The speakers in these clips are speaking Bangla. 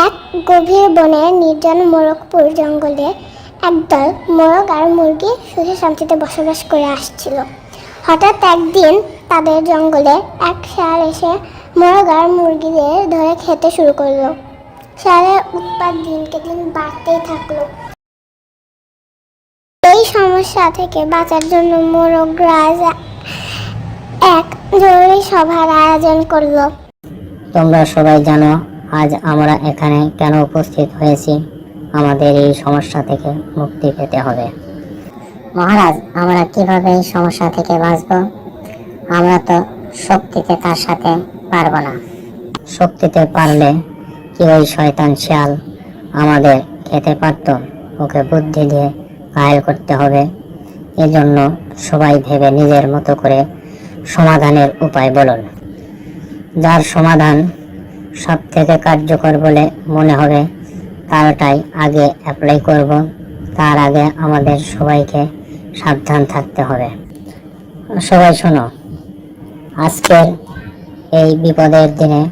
এক গভীর বনে নির্জন মোরগপুর জঙ্গলে একদল মোরগ আর মুরগি সুখে শান্তিতে বসবাস করে আসছিল। হঠাৎ একদিন তাদের জঙ্গলে এক শেয়াল এসে মোরগ আর মুরগিদের ধরে খেতে শুরু করল। শেয়ালের উৎপাদ দিনকে দিন বাড়তেই থাকল। এই সমস্যা থেকে বাঁচার জন্য মোরগ মোরগরাজ এক জরুরি সভার আয়োজন করল। তোমরা সবাই জানো আজ আমরা এখানে কেন উপস্থিত হয়েছি? আমাদের এই সমস্যা থেকে মুক্তি পেতে হবে। মহারাজ, আমরা কীভাবে এই সমস্যা থেকে বাঁচব? আমরা তো শক্তিতে তার সাথে পারব না। শক্তিতে পারলে কি ওই শয়তান শিয়াল আমাদের খেতে পারত? ওকে বুদ্ধি দিয়ে ঘায়ল করতে হবে। এজন্য সবাই ভেবে নিজের মতো করে সমাধানের উপায় বলুন। যার সমাধান সব থেকে কার্যকর বলে মনে হবে, তারটাই আগে অ্যাপ্লাই করব। তার আগে আমাদের সবাইকে সাবধান থাকতে হবে। সবাই শোনো, আজকের এই বিপদের দিনে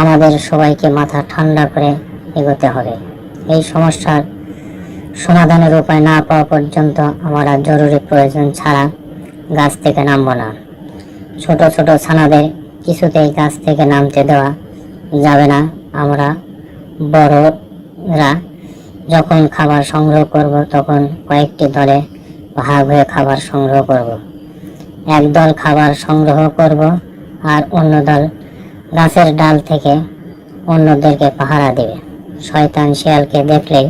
আমাদের সবাইকে মাথা ঠান্ডা করে এগোতে হবে। এই সমস্যার সমাধানের উপায় না পাওয়া পর্যন্ত আমরা জরুরি প্রয়োজন ছাড়া গাছ থেকে নামবো না। ছোট ছোট ছানাদের কিছুতেই গাছ থেকে নামতে দেওয়া যাবে না। আমরা বড়রা যখন খাবার সংগ্রহ করব, তখন কয়েকটি দলে ভাগ হয়ে খাবার সংগ্রহ করব। এক দল খাবার সংগ্রহ করব আর অন্য দল গাছের ডাল থেকে অন্যদেরকে পাহারা দেবে। শয়তান শিয়ালকে দেখলেই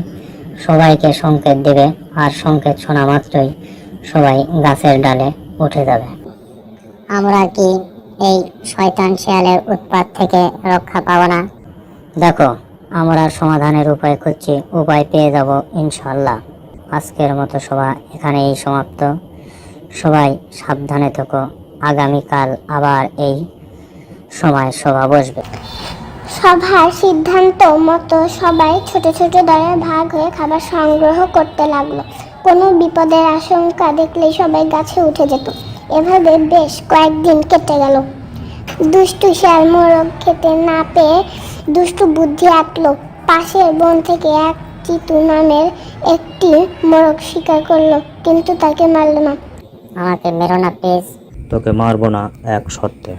সবাইকে সংকেত দেবে আর সংকেত শোনা মাত্রই সবাই গাছের ডালে উঠে যাবে। আমরা কি এই শয়তান শিয়ালের উৎপাত থেকে রক্ষা পাব না। দেখো আমরা সমাধানের উপায় খুঁজছি উপায় পেয়ে যাব ইনশাল্লাহ আজকের মতো সভা এখানেই সমাপ্ত। সবাই সাবধানে থেকো আগামীকাল আবার এই সময় সভা বসবে। সভার সিদ্ধান্ত মতো সবাই ছোট ছোট দলে ভাগ হয়ে খাবার সংগ্রহ করতে লাগল। কোনো বিপদের আশঙ্কা দেখলেই সবাই গাছে উঠে যেত। এভাবে বেশ কয়েকদিন কেটে গেল। দুষ্টু শিয়াল মোরগ খেতে না পেয়ে দুষ্টু বুদ্ধি আঁটলো পাশের বন থেকে এক চিতু নামের একটি মোরগ শিকার করল কিন্তু তাকে মারলো না। আমাকে মেরো না প্লিজ। তোকে মারবো না এক শর্তে।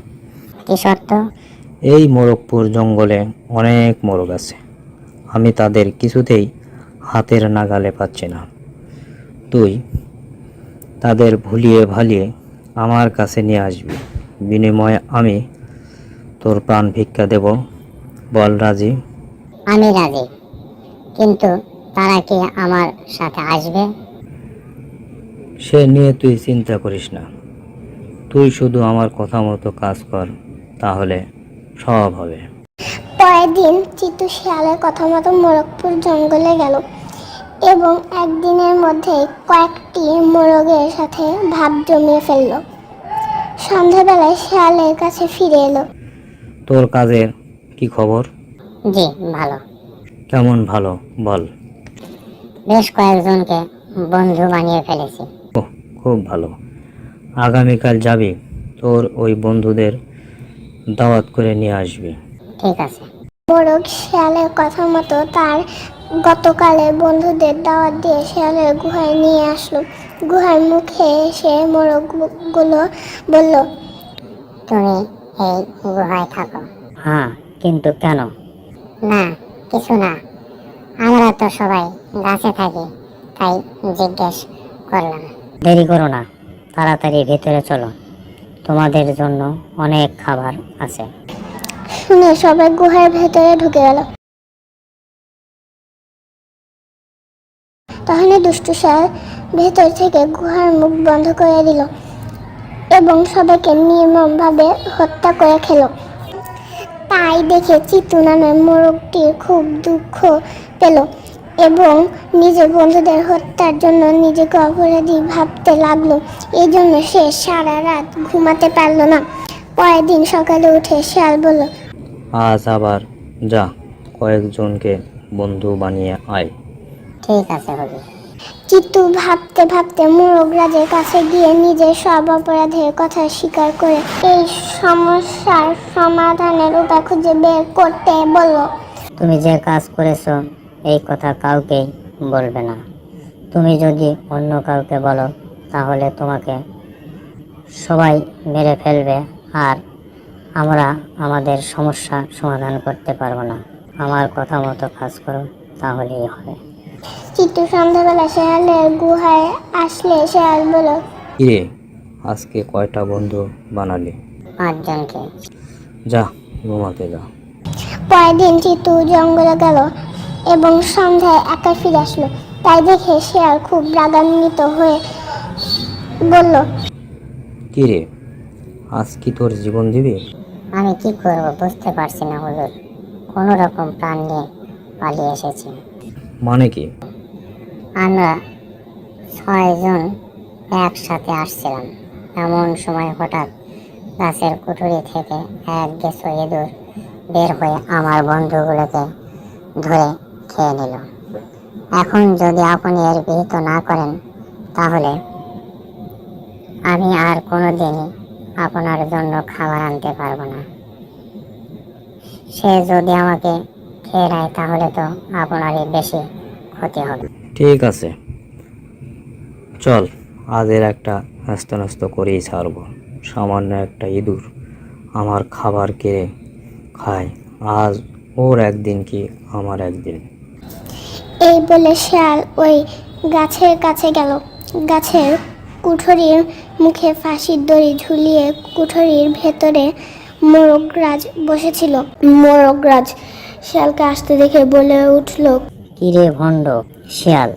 কি শর্ত? এই মোরগপুর জঙ্গলে অনেক মোরগ আছে। আমি তাদের কিছুতেই হাতের নাগালে পাচ্ছি না। তুই তাদের ভুলিয়ে ভালিয়ে আমার কাছে নিয়ে আসবি। বিনিময়ে আমি তোর প্রাণ ভিক্ষা দেব। বল রাজি? আমি রাজি। কিন্তু তারা কি আমার সাথে আসবে? সে নিয়ে তুই চিন্তা করিস না। তুই শুধু আমার কথা মতো কাজ কর তাহলে সব হবে। পরের দিন চিতু শিয়ালের কথা মতো মোরগপুর জঙ্গলে গেল এবং একদিনের মধ্যে কয়েকটি মোরগের সাথে ভাব জমিয়ে ফেলল। সন্ধ্যাবেলায় শিয়ালের কাছে ফিরে এলো। তোর কাজের কি খবর? জি ভালো। কেমন ভালো? বল। বেশ কয়েকজনকে বন্ধু বানিয়ে ফেলেছি। ওহ খুব ভালো। আগামীকাল যাবি তোর ওই বন্ধুদের দাওয়াত করে নিয়ে আসবি। ঠিক আছে। মোরগ শিয়ালের কথা মতো তার গতকালের বন্ধুদের দাওয়াত দিয়ে শিয়ালের গুহায় নিয়ে আসলো। গুহার মুখে এসে মোরগগুলো বলল তুমি এই গুহায় থাকো। হ্যাঁ কিন্তু কেন? না কিছু না। আমরা তো সবাই গাছে থাকি তাই জিজ্ঞেস করলাম। দেরি করো না তাড়াতাড়ি ভেতরে চলো। তোমাদের জন্য অনেক খাবার আছে। শুনে সবাই গুহার ভেতরে ঢুকে গেল। তখন দুষ্টু শিয়াল ভেতর থেকে গুহার মুখ বন্ধ করে দিল এবং সবাইকে নির্মমভাবে হত্যা করে খেল। তাই দেখে চিতু নামে মোরগটির খুব দুঃখ পেল এবং নিজের বন্ধুদের হত্যার জন্য নিজেকে অপরাধী ভাবতে লাগল। এই জন্য সে সারা রাত ঘুমাতে পারল না। পরের দিন সকালে উঠে শিয়াল বলল, আজ আবার যা, কয়েকজনকে বন্ধু বানিয়ে আয়। ঠিক আছে হবি। চিত্তু ভাবতে ভাবতে মোরগ রাজের কাছে গিয়ে নিজের সব অপরাধের কথা স্বীকার করে এই সমস্যার সমাধানের উপায় খুঁজে বের করতে বলল। তুমি যে কাজ করেছ এই কথা কাউকেই বলবে না। তুমি যদি অন্য কাউকে বলো তাহলে তোমাকে সবাই মেরে ফেলবে আর আমরা আমাদের সমস্যা সমাধান করতে পারব না। আমার কথা মতো কাজ করো তাহলেই হবে। চিত্তু সন্ধ্যাবেলা শেয়ালের গুহায় আসলে শেয়াল বলল কিরে আজকে কয়টা বন্ধু বানালি? পাঁচজনকে। যা ঘুমাতে যা। পরের দিন চিতু জঙ্গলে গেল এবং সন্ধ্যায় একা ফিরে আসলো। তাই দেখে শেয়াল খুব রাগান্বিত হয়ে বলল কিরে আজ কি তোর জীবন দিবি? আমি কি করব বুঝতে পারছি না হুজুর। কোনো রকম প্রাণ নিয়ে পালিয়ে এসেছি। মানে কি? আমরা ছয়জন একসাথে আসছিলাম। এমন সময় হঠাৎ গাছের কুঠুরি থেকে এক গেছো ইঁদুর বের হয়ে আমার বন্ধুগুলোকে ধরে খেয়ে নিল। এখন যদি আপনি এর বিহিত না করেন, তাহলে আমি আর কোনোদিনই আপনার জন্য খাবার আনতে পারব না। সে যদি আমাকে খেয়ে নেয় তাহলে তো আপনারই বেশি ক্ষতি হবে। ঠিক আছে। চল আজ এর একটা হাস্ত নাস্ত করেই ছাড়বো। সামান্য একটা ইঁদুর আমার খাবার কেড়ে খায়। আজ ওর একদিন কি আমার একদিন? এই বলে শেয়াল ওই গাছের কাছে গেল। গাছের কুঠরির মুখে ফাঁসির দড়ি ঝুলিয়ে কুঠরির ভেতরে মোরগরাজ বসেছিল। মোরগরাজ শেয়ালকে আসতে দেখে বলে উঠল কিরে ভণ্ড শিয়াল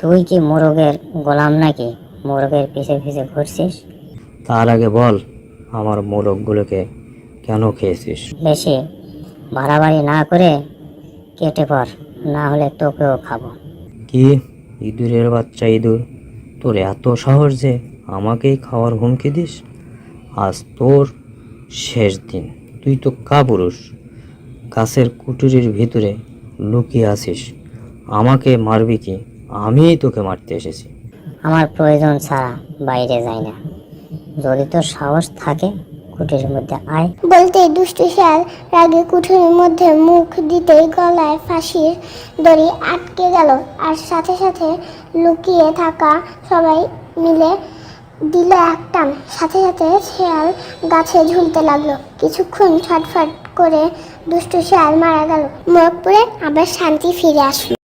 তুই কি মোরগের গোলাম নাকি? মোরগের পিছে পিছে ঘুরছিস? তার আগে বল আমার মোরগগুলোকে কেন খেয়েছিস? বেশি বাড়াবাড়ি না করে কেটে পর না হলে তোকেও খাব। কি? ইঁদুরের বাচ্চা ইঁদুর? তোর এত সাহস যে আমাকেই খাওয়ার হুমকি দিস? আজ তোর শেষ দিন তুই তো কাপুরুষ। গাছের কুটুরির ভিতরে লুকিয়ে আছিস। আমাকে মারবি কি? আমিই তোকে মারতে এসেছি। আমার প্রয়োজন ছাড়া বাইরে যাই না। যদি তোর সাহস থাকে কুটির মধ্যে আয়। বলতেই দুষ্টু শেয়াল রাগে কুঠুরির মধ্যে মুখ দিতেই গলায় ফাঁসির দড়ি আটকে গেল। আর সাথে সাথে লুকিয়ে থাকা সবাই মিলে দিল এক টান। সাথে সাথে শেয়াল গাছে ঝুলতে লাগল। কিছুক্ষণ ছটফট করে দুষ্টু শিয়াল মারা গেল। মোরগপুরে আবার শান্তি ফিরে আসলো।